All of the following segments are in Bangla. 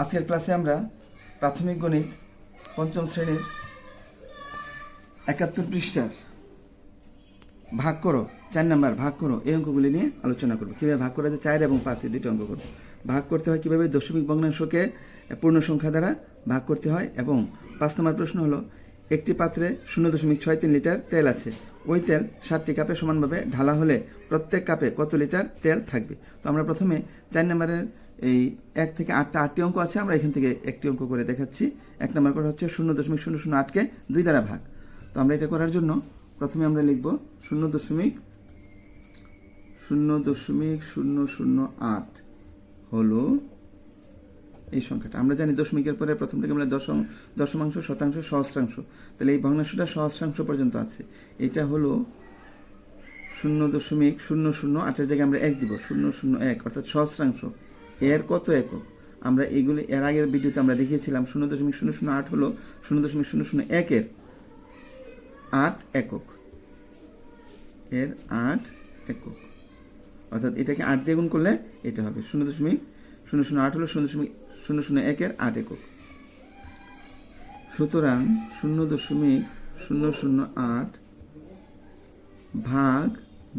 আজকের ক্লাসে আমরা প্রাথমিক গণিত পঞ্চম শ্রেণির একাত্তর পৃষ্ঠার ভাগ করো, চার নাম্বার ভাগ করো, এই অঙ্কগুলি নিয়ে আলোচনা করব। কীভাবে ভাগ করা যায়, চার এবং পাঁচ এই দুটো অঙ্ক করব। ভাগ করতে হয় কীভাবে? দশমিক ভগ্নাংশকে পূর্ণ সংখ্যা দ্বারা ভাগ করতে হয় এবং পাঁচ নম্বর প্রশ্ন হলো, একটি পাত্রে শূন্য দশমিক ছয় তিন লিটার তেল আছে। ওই তেল ষাটটি কাপে সমানভাবে ঢালা হলে প্রত্যেক কাপে কত লিটার তেল থাকবে? তো আমরা প্রথমে চার নম্বরের এই এক থেকে আটটা আটটি অঙ্ক আছে, আমরা এখান থেকে একটি অঙ্ক করে দেখাচ্ছি। এক নম্বর করে হচ্ছে শূন্য দশমিক শূন্য শূন্য আটকে দুই দ্বারা ভাগ। তো আমরা এটা করার জন্য প্রথমে আমরা লিখব শূন্য দশমিক শূন্য দশমিক শূন্য শূন্য আট হলো এই সংখ্যাটা। আমরা জানি দশমিকের পরে প্রথম থেকে আমরা দশম, দশমাংশ, শতাংশ, সহস্রাংশ। তাহলে এই ভগ্নাংশটা সহস্রাংশ পর্যন্ত আছে। এটা হলো শূন্য দশমিক শূন্য শূন্য আটের জায়গায় আমরা এক দিব, শূন্য শূন্য এক, অর্থাৎ সহস্রাংশ। এর কত একক? আমরা এগুলি এর আগের ভিডিওতে আমরা দেখিয়েছিলাম শূন্য দশমিক শূন্য শূন্য আট হলো শূন্য দশমিক শূন্য শূন্য একের আট একক। এর আট একক। অর্থাৎ এটাকে আট দিয়ে গুণ করলে এটা হবে শূন্য দশমিক শূন্য শূন্য আট হলো শূন্য দশমিক শূন্য শূন্য একের আট একক। সুতরাং শূন্য দশমিক শূন্য শূন্য আট ভাগ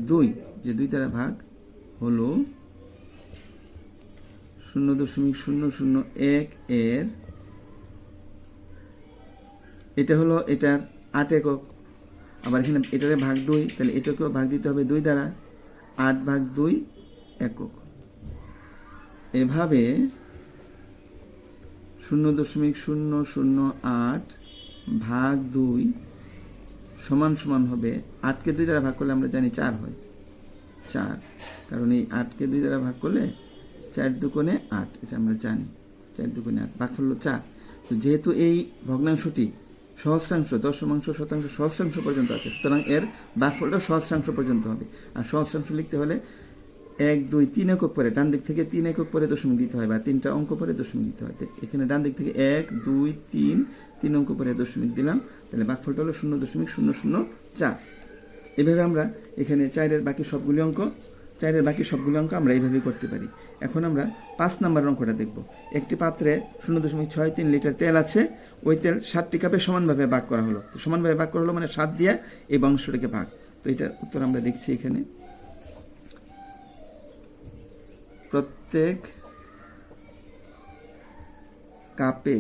দুই, যে দুই দ্বারা ভাগ হলো শূন্য দশমিক শূন্য শূন্য এক এর, এটা হলো এটার আট একক। আবার এখানে এটারে ভাগ দুই, তাহলে এটাকেও ভাগ দিতে হবে দুই দ্বারা, আট ভাগ দুই একক। এভাবে শূন্য দশমিক শূন্য শূন্য আট ভাগ দুই সমান সমান হবে, আটকে দুই দ্বারা ভাগ করলে আমরা জানি চার হয়। চার, কারণ এই আটকে দুই দ্বারা ভাগ করলে চার দুকোণে আট, এটা আমরা জানি। চার দুকোণে আট, ভাগ হলো চার। তো যেহেতু এই ভগ্নাংশটি সহস্রাংশ, দশমাংশ, শতাংশ, সহস্রাংশ পর্যন্ত আছে, সুতরাং এর ভাগফলটা সহস্রাংশ পর্যন্ত হবে। আর সহস্রাংশ লিখতে হলে এক, দুই, তিন একক পরে ডান দিক থেকে তিন একক পরে দশমিক দিতে হয় বা তিনটা অঙ্ক পরে দশমিক দিতে হয়। এখানে ডান দিক থেকে এক, দুই, তিন তিন অঙ্ক পরে দশমিক দিলাম। তাহলে ভাগফলটা হলো শূন্য দশমিক শূন্য শূন্য চার। এভাবে আমরা এখানে চারের বাকি সবগুলি অঙ্ক চারের বাকি সবগুলি অঙ্ক আমরা এইভাবেই করতে পারি। এখন আমরা পাঁচ নাম্বার অঙ্কটা দেখব। একটি পাত্রে শূন্য দশমিক ছয় তিন লিটার তেল আছে, ওই তেল ষাটটি কাপে সমানভাবে ভাগ করা হলো। তো সমানভাবে ভাগ করা হলো মানে সাত দিয়ে এই বংশটাকে ভাগ। তো এটার উত্তর আমরা দেখছি এখানে। প্রত্যেক কাপে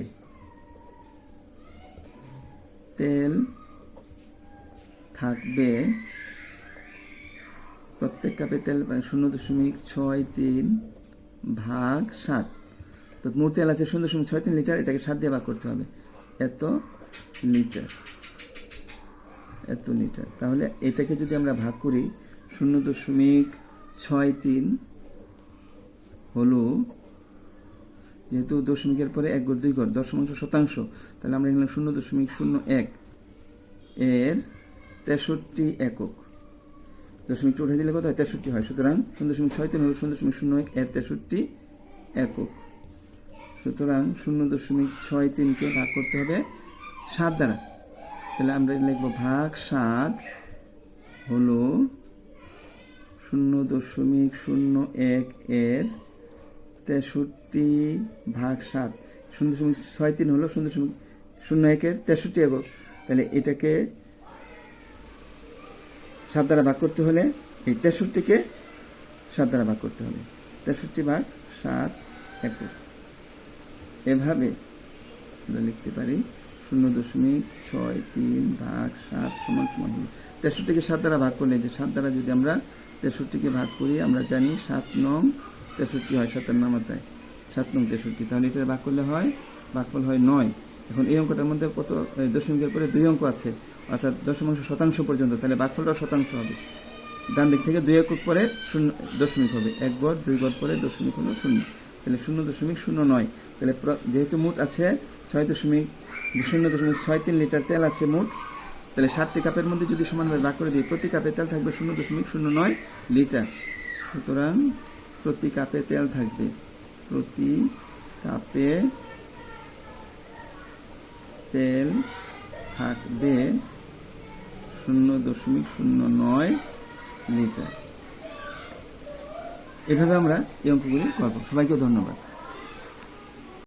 তেল থাকবে প্রত্যেক কাপে তেল শূন্য দশমিক ছয় তিন ভাগ সাত। তো মোট তেল আছে শূন্য দশমিক ছয় তিন লিটার, এটাকে সাত দিয়ে ভাগ করতে হবে। এত লিটার এত লিটার। তাহলে এটাকে যদি আমরা ভাগ করি, শূন্য দশমিক ছয় তিন হলো যেহেতু দশমিকের পরে এক গড় দুই গড় দশমাংশ শতাংশ, তাহলে আমরা এখানে শূন্য দশমিক শূন্য এক এর তেষট্টি একক। দশমিকটা উঠে দিলে কত হয়? তেষট্টি হয়। সুতরাং শূন্য দশমিক ছয় তিন হলো শূন্য দশমিক শূন্য এক এর তেষট্টি একক। সুতরাং শূন্য দশমিক ছয় তিনকে ভাগ করতে হবে সাত দ্বারা। তাহলে আমরা লিখব ভাগ সাত হলো শূন্য দশমিক শূন্য এক এর তেষট্টি ভাগ সাত। শূন্য দশমিক ছয় তিন হলো শূন্য দশমিক শূন্য একের তেষট্টি একক। তাহলে এটাকে সাত দ্বারা ভাগ করতে হলে এই তেষট্টিকে সাত দ্বারা ভাগ করতে হবে তেষট্টি ভাগ সাত একক। এভাবে আমরা লিখতে পারি শূন্য দশমিক ছয় তিন ভাগ সাত সমান সমান হলো। তেষট্টিকে সাত দ্বারা ভাগ করলে যে সাত দ্বারা যদি আমরা তেষট্টিকে ভাগ করি, আমরা জানি সাত নং তেষট্টি হয়, সাতের নামাতায় সাত নং তেষট্টি। তাহলে এটা ভাগ করলে হয়, ভাগফল হয় নয়। এখন এই অঙ্কটার মধ্যে কত দশমিকের পরে দুই অঙ্ক আছে, অর্থাৎ দশমাংশ শতাংশ পর্যন্ত, তাহলে ভাগফলটা শতাংশ হবে। ডান দিক থেকে দুই একক পরে শূন্য, দশমিক হবে। এক গড়, দুই গড় পরে দশমিক হলো শূন্য। তাহলে শূন্য দশমিক শূন্য নয়। তাহলে যেহেতু মোট আছে ছয় দশমিক, শূন্য দশমিক ছয় তিন লিটার তেল আছে মোট, তাহলে সাতটি কাপের মধ্যে যদি সমানভাবে ভাগ করে দিই, প্রতি কাপে তেল থাকবে শূন্য দশমিক শূন্য নয় লিটার। সুতরাং প্রতি কাপে তেল থাকবে প্রতি কাপে তেল থাকবে শূন্য দশমিক শূন্য নয় লিটার। এভাবে আমরা এই অঙ্কগুলি করব। সবাইকে ধন্যবাদ।